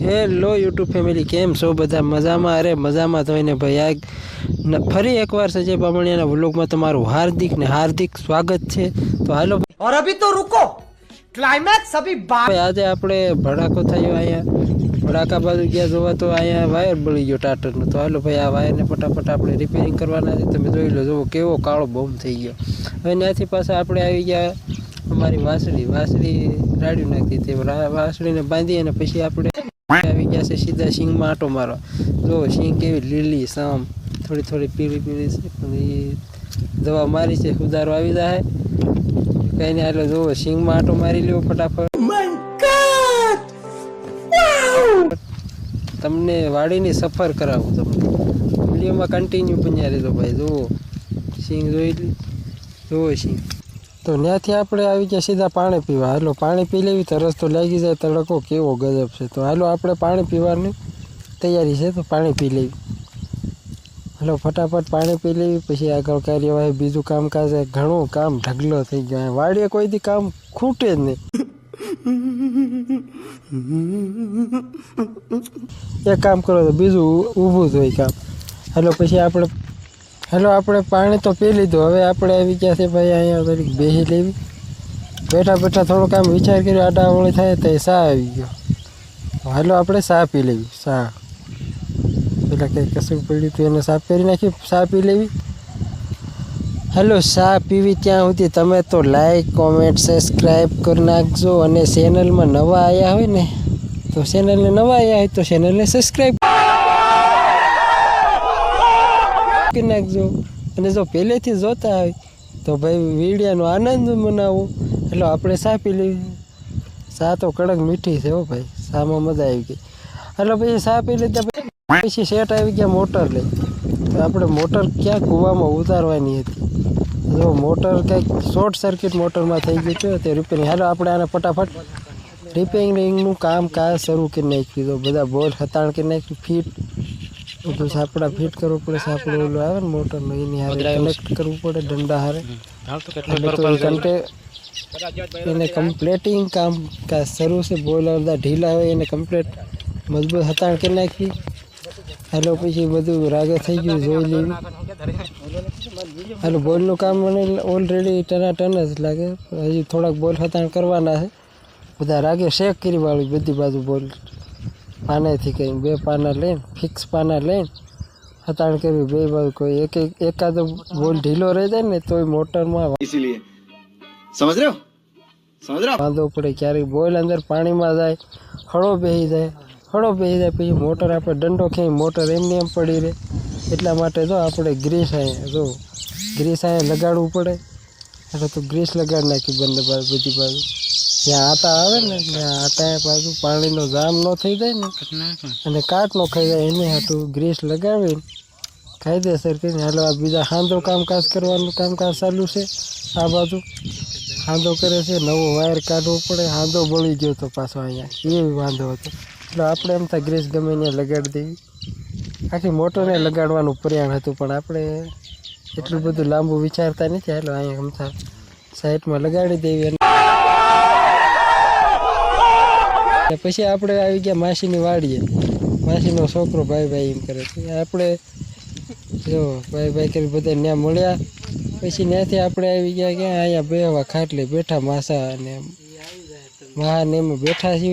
Hello YouTube family કેમ છો બધા? મજામાં? અરે મજામાં થઈને ભાઈ આ ફરી એકવાર સજય બામણિયાના વ્લોગમાં તમારું હાર્દિક ને હાર્દિક સ્વાગત છે. તો હાલો ઓર અભી તો રૂકો ક્લાઇમેક્સ અભી ભાઈ આજે આપણે ભડાકો થયો અહીંયા. ભડાકા બાજુ ગયા જોવા તો અહીંયા વાયર બળી ગયો ટાટરનો. તો હાલો ભાઈ આ વાયરને ફટાફટ આપણે રિપેરિંગ કરવાના છે. તમે જોઈ લો જોવો કેવો કાળો બોમ્બ થઈ ગયો. હવે ત્યાંથી પાછા આપણે આવી ગયા અમારી વાંસળી. વાંસળી રાડ્યું નાખી તે વાંસળીને બાંધી અને પછી આપણે ગયા છે, સીધા સિંગમાં આંટો મારવા. જો સિંગ કેવી લીલી, સામ, થોડી થોડી પીળી પીળી છે, પણ એ દવા મારી છે, સુધારો આવી જાય કઈ નહીં એટલે જુઓ સિંગમાં આંટો મારી લેવો ફટાફટ. તમને વાડીની સફર કરાવું તમને. વિડીયોમાં કન્ટિન્યુ બન્યા રહેજો ભાઈ, જુઓ. સિંગ જોઈ જુઓ સિંગ તો ત્યાંથી આપણે આવી ગયા સીધા પાણી પીવા. હાલો, પાણી પી લેવી તરસ તો લાગી જાય, તડકો કેવો ગજબ છે. તો હાલો, આપણે પાણી પીવાની તૈયારી છે, તો પાણી પી લેવી. હાલો, ફટાફટ પાણી પી લેવી, પછી આગળ કાર્યવાહી, બીજું કામકાજ. ઘણું કામ ઢગલો થઈ ગયો. વાડીએ કોઈથી કામ ખૂટે જ નહીં. એક કામ કરો તો બીજું ઊભું જ હોય કામ. હાલો, પછી આપણે હાલો, આપણે પાણી તો પી લીધું. હવે આપણે આવી ગયા છે ભાઈ, અહીંયા તરીક બેસી લેવી. બેઠા બેઠા થોડોક આમ વિચાર કર્યો આડાવળી થાય તો સા આવી ગયો. હાલો, આપણે સા પી લેવી, સા. પેલા કંઈ કશું પડ્યું હતું એને સાફ કરી નાખી સા પી લેવી. હેલો, સા પીવી ત્યાં સુધી તમે તો લાઈક કોમેન્ટ સબસ્ક્રાઈબ કરી નાખજો. અને ચેનલમાં નવા આવ્યા હોય ને, તો ચેનલને નવા આવ્યા હોય તો ચેનલને સબસ્ક્રાઈબ કરી નાખજો. અને જો પહેલેથી જોતા હોય, તો ભાઈ વીડિયાનો આનંદ મનાવો. એટલે આપણે સા પી સા તો કડક મીઠી છે હો ભાઈ, સામાં મજા આવી ગઈ. એટલે પછી સા પી લીધા પછી સેટ આવી ગયા મોટર લઈ. તો આપણે મોટર ક્યાં કૂવામાં ઉતારવાની હતી? જો મોટર કંઈક શોર્ટ સર્કિટ મોટરમાં થઈ ગયું છે તે રિપેરિંગ હાલો આપણે આને ફટાફટ રિપેરિંગનું કામ કાજ શરૂ કરી નાખ્યું તો બધા બોલ હતાણ કરી નાખ્યું ફીટ બધું સાપડા ફિટ કરવું પડે સાપડું ઓલું આવે ને મોટરનું એની હારે કનેક્ટ કરવું પડે દંડા હારે. એ એને કમ્પ્લેટિંગ કામ કાં શરૂ છે બોઈલર બધા ઢીલા હોય એને કમ્પ્લેટ મજબૂત હતાણ કરી નાખી. હાલો પછી બધું રાગે થઈ ગયું જોઈ લેવી હાલો બોલનું કામ મને ઓલરેડી ટના ટન જ લાગે. હજી થોડાક બોલ હતાણ કરવાના છે. બધા રાગે શેક કરી વાળી બધી બાજુ બોલ પાનેથી કંઈ બે પાના લઈને ફિક્સ પાના લઈને હતાણ કરવી બે ભાઈ કોઈ એક એકાદો બોલ ઢીલો રહી જાય ને તોય મોટરમાં ઇસીલીએ. સમજ રહ્યો? સમજ રહ્યો? વાંધો પડે ક્યારેક બોલ અંદર પાણીમાં જાય હળો બેહી જાય. હળો બેહી જાય પછી મોટર આપણે દંડો ખેંચી મોટર એમની એમ પડી રહે. એટલા માટે તો આપણે ગ્રીસ અહીંયા જો ગ્રીસ અહીંયા લગાડવું પડે. એટલે તો ગ્રીસ લગાડી નાખી બંને બાજુ બધી બાજુ. જ્યાં આટા આવે ને ત્યાં આટા બાજુ પાણીનો જામ ન થઈ જાય ને. અને કાટ ન ખાઈ જાય એને હાટું ગ્રીસ લગાવીને કાયદેસર કરીને હાલો આ બીજા હાંધો કામકાજ કરવાનું કામકાજ ચાલુ છે. આ બાજુ હાંધો કરે છે નવો વાયર કાઢવો પડે. હાંધો બળી ગયો તો પાછો અહીંયા. એ વાંધો હતો. એટલે આપણે એમ થાય ગ્રીસ ગમે ત્યાં લગાડી દેવી. આખી મોટરને લગાડવાનું પ્રયાણ હતું પણ આપણે એટલું બધું લાંબુ વિચારતા નથી. હાલો અહીંયા સાઈડમાં લગાડી દેવી અને અને પછી આપણે આવી ગયા માસીની વાડીએ. માસીનો છોકરો ભાઈ ભાઈ એમ કરે છે. આપણે જો ભાઈ ભાઈ કરી બધા ત્યાં મળ્યા. પછી ત્યાંથી આપણે આવી ગયા કે અહીંયા બે ખાટલે બેઠા માસા અને મહાન એમાં બેઠા છીએ.